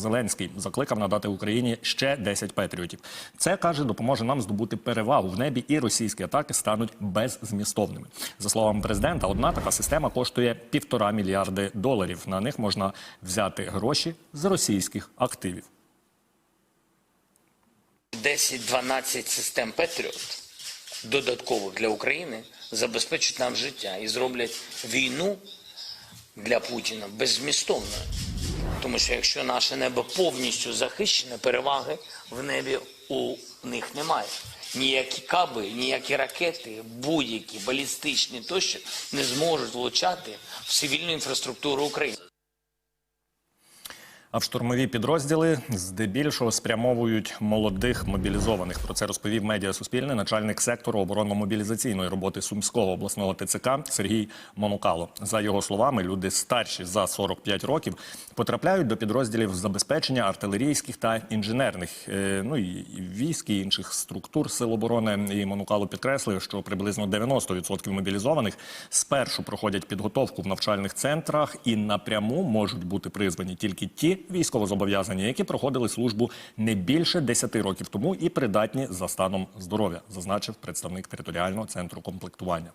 Зеленський закликав надати Україні ще 10 патріотів. Це каже, допоможе нам здобути перевагу в небі, і російські атаки стануть беззмістовними. За словами президента, одна така система коштує півтора мільярди доларів. На них можна взяти гроші з російських активів. 10-12 систем Петріот додаткових для України забезпечать нам життя і зроблять війну для Путіна беззмістовною. Тому що якщо наше небо повністю захищене, переваги в небі у них немає. Ніякі каби, ніякі ракети, будь-які балістичні тощо не зможуть влучати в цивільну інфраструктуру України. А в штурмові підрозділи здебільшого спрямовують молодих мобілізованих. Про це розповів медіа Суспільне, начальник сектору оборонно-мобілізаційної роботи Сумського обласного ТЦК Сергій Монукало. За його словами, люди старші за 45 років потрапляють до підрозділів забезпечення артилерійських та інженерних, е, ну і військ і інших структур сил оборони. І Монукало підкреслив, що приблизно 90% мобілізованих спершу проходять підготовку в навчальних центрах і напряму можуть бути призвані тільки ті військовозобов'язані, які проходили службу не більше 10 років тому і придатні за станом здоров'я, зазначив представник територіального центру комплектування.